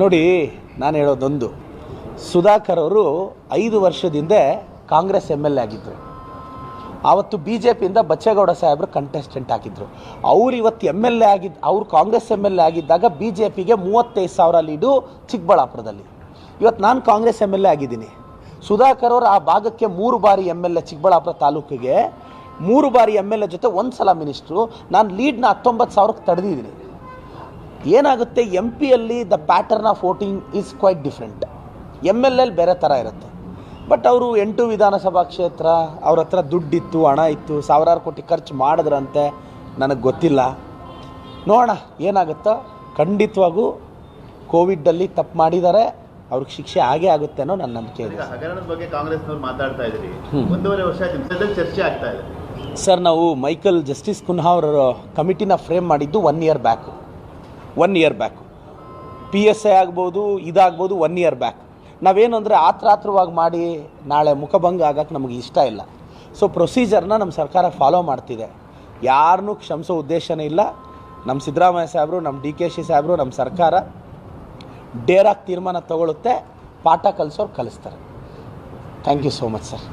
ನೋಡಿ, ನಾನು ಹೇಳೋದೊಂದು. ಸುಧಾಕರ್ ಅವರು ಐದು ವರ್ಷದಿಂದ ಕಾಂಗ್ರೆಸ್ ಎಂ ಎಲ್ ಎ ಆಗಿದ್ದರು ಆವತ್ತು ಬಿ ಜೆ ಪಿಯಿಂದ ಬಚ್ಚೇಗೌಡ ಸಾಹೇಬರು ಕಂಟೆಸ್ಟೆಂಟ್ ಆಗಿದ್ದರು ಅವ್ರು ಇವತ್ತು ಎಂ ಎಲ್ ಎ ಆಗಿದ್ದು ಅವ್ರು ಕಾಂಗ್ರೆಸ್ ಎಂ ಎಲ್ ಎ ಆಗಿದ್ದಾಗ ಬಿ ಜೆ ಪಿಗೆ ಮೂವತ್ತೈದು ಸಾವಿರ ಲೀಡು ಚಿಕ್ಕಬಳ್ಳಾಪುರದಲ್ಲಿ. ಇವತ್ತು ನಾನು ಕಾಂಗ್ರೆಸ್ ಎಂ ಎಲ್ ಎ ಆಗಿದ್ದೀನಿ. ಸುಧಾಕರ್ ಅವರು ಆ ಭಾಗಕ್ಕೆ ಮೂರು ಬಾರಿ ಎಂ ಎಲ್ ಎ ಚಿಕ್ಕಬಳ್ಳಾಪುರ ತಾಲೂಕಿಗೆ, ಮೂರು ಬಾರಿ ಎಂ ಎಲ್ ಎ ಜೊತೆ ಒಂದು ಸಲ ಮಿನಿಸ್ಟ್ರು. ನಾನು ಲೀಡ್ನ ಹತ್ತೊಂಬತ್ತು ಸಾವಿರಕ್ಕೆ ತಡೆದಿದ್ದೀನಿ. ಏನಾಗುತ್ತೆ ಎಂ ಪಿಯಲ್ಲಿ the pattern of voting is quite different M L L ಬೇರೆ ಥರ ಇರುತ್ತೆ. ಬಟ್ ಅವರು ಎಂಟು ವಿಧಾನಸಭಾ ಕ್ಷೇತ್ರ ಅವ್ರ ಹತ್ರ ದುಡ್ಡಿತ್ತು ಹಣ ಇತ್ತು ಸಾವಿರಾರು ಕೋಟಿ ಖರ್ಚು ಮಾಡಿದ್ರಂತೆ ನನಗೆ ಗೊತ್ತಿಲ್ಲ. ನೋಡೋಣ ಏನಾಗುತ್ತೋ. ಖಂಡಿತವಾಗೂ ಕೋವಿಡಲ್ಲಿ ತಪ್ಪು ಮಾಡಿದ್ದಾರೆ. ಅವ್ರಿಗೆ ಶಿಕ್ಷೆ ಆಗೇ ಆಗುತ್ತೆ ಅನ್ನೋ ನನ್ನ ನಂಬಿಕೆ ಇದೆ. ಹಗರಣದ ಬಗ್ಗೆ ಕಾಂಗ್ರೆಸ್ನವ್ರು ಮಾತಾಡ್ತಾ ಇದ್ರಿ ಒಂದೂವರೆ ವರ್ಷ ಚರ್ಚೆ ಆಗ್ತಾ ಇದೆ. ಸರ್ ನಾವು ಮೈಕಲ್ ಜಸ್ಟಿಸ್ ಕುನ್ಹಾ ಅವರ ಕಮಿಟಿನ ಫ್ರೇಮ್ ಮಾಡಿದ್ದು one year back one year back P S I ಆಗ್ಬೋದು, ಇದಾಗ್ಬೋದು ಒನ್ ಇಯರ್ ಬ್ಯಾಕ್ ನಾವೇನು ಅಂದರೆ ಆತ್ರಾತ್ರವಾಗಿ ಮಾಡಿ ನಾಳೆ ಮುಖಭಂಗ ಆಗಕ್ಕೆ ನಮಗೆ ಇಷ್ಟ ಇಲ್ಲ. ಸೊ ಪ್ರೊಸೀಜರ್ನ ನಮ್ಮ ಸರ್ಕಾರ ಫಾಲೋ ಮಾಡ್ತಿದೆ. ಯಾರನ್ನೂ ಕ್ಷಮಿಸೋ ಉದ್ದೇಶನೇ ಇಲ್ಲ. ನಮ್ಮ ಸಿದ್ದರಾಮಯ್ಯ ಸಾಹೇಬರು ನಮ್ಮ ಡಿ ಕೆ ಶಿ ಸಾಹೇಬರು ನಮ್ಮ ಸರ್ಕಾರ ಡೇರಾಗಿ ತೀರ್ಮಾನ ತಗೊಳುತ್ತೆ. ಪಾಠ ಕಲಿಸೋರು ಕಲಿಸ್ತಾರೆ. Thank you so much sir